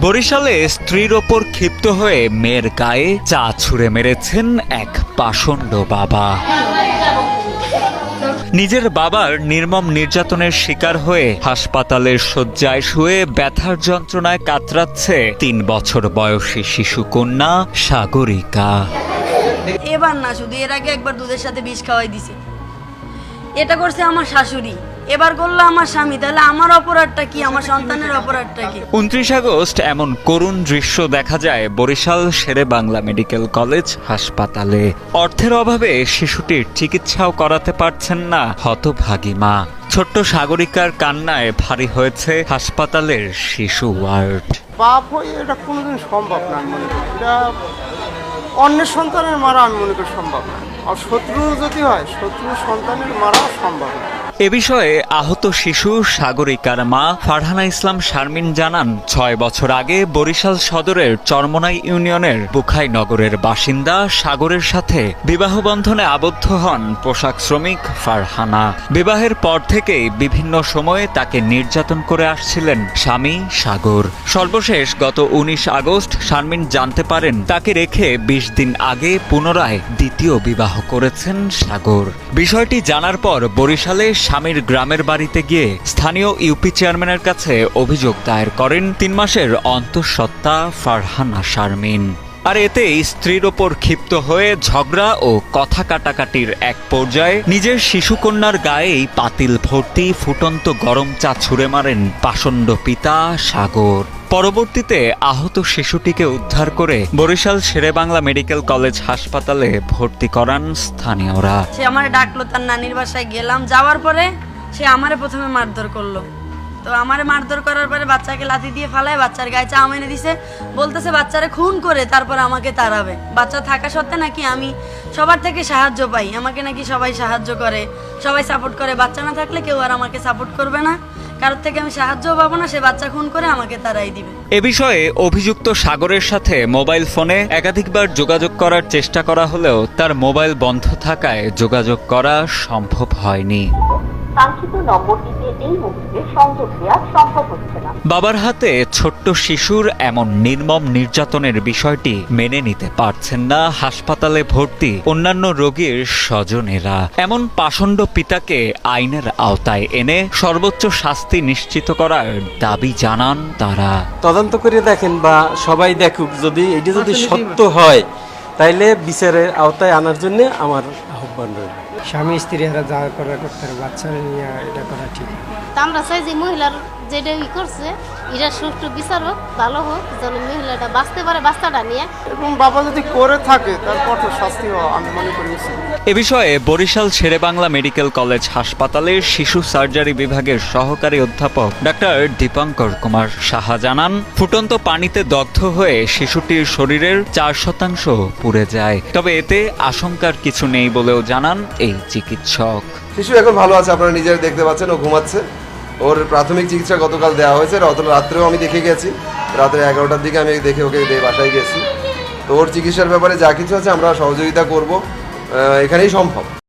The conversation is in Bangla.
বরিশালে স্ত্রীর ওপর ক্ষিপ্ত হয়ে মেয়ের গায়ে চা ছুঁড়ে মেরেছেন এক পাষণ্ড বাবা। নিজের বাবার নির্মম নির্যাতনের শিকার হয়ে হাসপাতালের শয্যায় শুয়ে ব্যথার যন্ত্রণায় কাতরাচ্ছে তিন বছর বয়সী শিশু কন্যা সাগরিকা। এবার না, শুধু এর আগে একবার দুধের সাথে বিষ খাওয়াই দিছে। এটা করছে আমার শাশুড়ি। এবার করল আমার স্বামী তাহলে আমার অপরাধটা কি? আমার সন্তানের অপরাধটা কি? উনত্রিশ আগস্ট এমন করুণ দৃশ্য দেখা যায় বরিশাল শেরে বাংলা মেডিকেল কলেজ হাসপাতালে। অর্থের অভাবে শিশুটির চিকিৎসাও করাতে পারছেন না হতভাগী মা। ছোট্ট সাগরিকার কান্নায় ভারী হয়েছে হাসপাতালের শিশু ওয়ার্ড। পাপ হয়ে এটা কোনোদিন সম্ভব না মনে করি। এটা অন্যের সন্তানের মারা আমি মনে করি সম্ভব না। আর শত্রু যদি হয় শত্রু সন্তানের মারাও সম্ভব না। এ বিষয়ে আহত শিশু সাগরিকার মা ফারহানা ইসলাম শারমিন জানান, ছয় বছর আগে বরিশাল সদরের চরমনাই ইউনিয়নের বুখাই নগরের বাসিন্দা সাগরের সাথে বিবাহ বন্ধনে আবদ্ধ হন পোশাক শ্রমিক ফারহানা। বিবাহের পর থেকেই বিভিন্ন সময়ে তাকে নির্যাতন করে আসছিলেন স্বামী সাগর। সর্বশেষ গত উনিশ আগস্ট শারমিন জানতে পারেন, তাকে রেখে বিশ দিন আগে পুনরায় দ্বিতীয় বিবাহ করেছেন সাগর। বিষয়টি জানার পর বরিশালে স্বামীর গ্রামের বাড়িতে গিয়ে স্থানীয় ইউপি চেয়ারম্যানের কাছে অভিযোগ দায়ের করেন তিন মাসের অন্তঃসত্ত্বা ফারহানা শারমিন। আর এতে স্ত্রীর ওপর ক্ষিপ্ত হয়ে ঝগড়া ও কথা কাটাকাটির এক পর্যায়ে নিজের শিশুকন্যার গায়েই পাতিল ভর্তি ফুটন্ত গরম চা ছুঁড়ে মারেন পাষণ্ড পিতা সাগর। পরবর্তীতে আহত শিশুটিকে উদ্ধার করে বরিশাল শেরেবাংলা মেডিকেল কলেজ হাসপাতালে ভর্তি করান স্থানীয়রা। সে আমার ডাকলো, তার নানির বাসায় গেলাম, যাওয়ার পরে সে আমারে প্রথমে মারধর করল। তো আমারে মারধর করার পরে বাচ্চাকে লাথি দিয়ে ফালায়, বাচ্চার গায়ে চা এনে দিছে। বলতেছে, বাচ্চারে খুন করে, তারপর আমাকে তাড়াবে। বাচ্চা থাকা সত্ত্বে নাকি আমি সবার থেকে সাহায্য পাই। আমাকে নাকি সবাই সাহায্য করে, সবাই সাপোর্ট করে। বাচ্চা না থাকলে কেউ আর আমাকে সাপোর্ট করবে না। কারোর থেকে আমি সাহায্যও পাবো না, সে বাচ্চা খুন করে আমাকে তারাই দিবে। এ বিষয়ে অভিযুক্ত সাগরের সাথে মোবাইল ফোনে একাধিকবার যোগাযোগ করার চেষ্টা করা হলেও তার মোবাইল বন্ধ থাকায় যোগাযোগ করা সম্ভব হয়নি। কাঙ্ক্ষিত নম্বরটিতে এই মুহূর্তে সংযোগ দেওয়া সম্ভব হচ্ছে না। বাবার হাতে ছোট্ট শিশুর এমন নির্মম নির্যাতনের বিষয়টি মেনে নিতে পারছেন না হাসপাতালে ভর্তি অন্যান্য রোগীর স্বজনেরা। এমন পাষণ্ড পিতাকে আইনের আওতায় এনে সর্বোচ্চ শাস্তি নিশ্চিত করার দাবি জানান তারা। তদন্ত করে দেখেন বা সবাই দেখুক যদি এটি যদি সত্য হয় তাইলে বিচারের আওতায় আনার জন্য আমার আহ্বান রইল স্বামী স্ত্রী এরা যা করা করতে বাচ্চা নিয়ে এটা করা ঠিক। আমরা চাই যে মহিলার যেটা ই করছে এটা সুষ্ঠু বিচার হোক ভালো হোক যেন মহিলাটা বাঁচতে পারে বাচ্চাটা নিয়ে। এবং বাবা যদি করে থাকে তার কঠোর শাস্তি হওয়া আমি মনে করি এ বিষয়ে বরিশাল শেরেবাংলা মেডিকেল কলেজ হাসপাতালের শিশু সার্জারি বিভাগের সহকারী অধ্যাপক ডাক্তার দীপঙ্কর কুমার সাহা জানান ফুটন্ত পানিতে দগ্ধ হয়ে শিশুটির শরীরের চার শতাংশ পুড়ে যায়। তবে এতে আশঙ্কার কিছু নেই বলেও জানান এই চিকিৎসক। শিশু এখন ভালো আছে আপনারা নিজেরা দেখতে পাচ্ছেন ও ঘুমাচ্ছে। ওর প্রাথমিক চিকিৎসা গতকাল দেওয়া হয়েছে। অত রাত্রেও আমি দেখে গেছি। রাত্রে এগারোটার দিকে আমি দেখে ওকে বাসায় গেছি। তো ওর চিকিৎসার ব্যাপারে যা কিছু আছে আমরা সহযোগিতা করব। এখানেই সম্ভব।